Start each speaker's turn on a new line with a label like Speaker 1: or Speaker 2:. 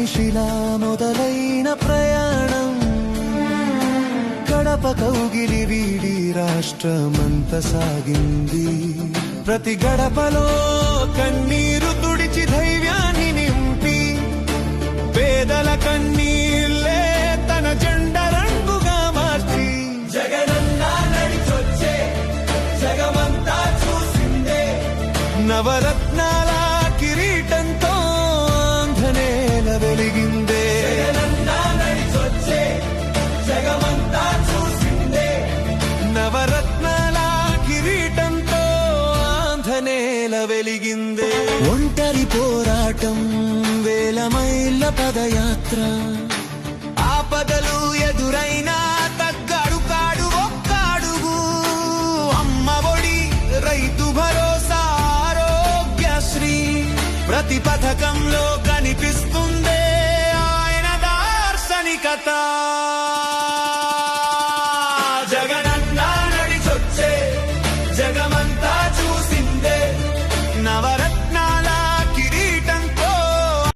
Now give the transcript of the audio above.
Speaker 1: మనిషిలా మొదలైన ప్రయాణం. కడప కౌగిలి వీడి రాష్ట్రమంత సాగింది. ప్రతి గడపలో కన్నీరు తుడిచి ధైర్యాన్ని నింపి పేదల కన్నీళ్ళే తన జెండ రంగుగా మార్చి. జగనన్న నడిచొచ్చే జగమంతా చూసిందే. నవరత్నాల వెలిగిందే. జగమంతా చూసిందే నవరత్నాల కిరీటంతో ఆంధనేల వెలిగిందే. ఒంటరి పోరాటం వేల మైళ్ళ పదయాత్ర. ఆపదలు ఎదురైనా తగ్గడు కాడు ఒక్కడుగు. అమ్మ ఒడి రైతు భరోసా ఆరోగ్యశ్రీ. ప్రతి పథకంలో కనిపిస్తుందే కథ జగనన్నా నడిచొచ్చే జగమ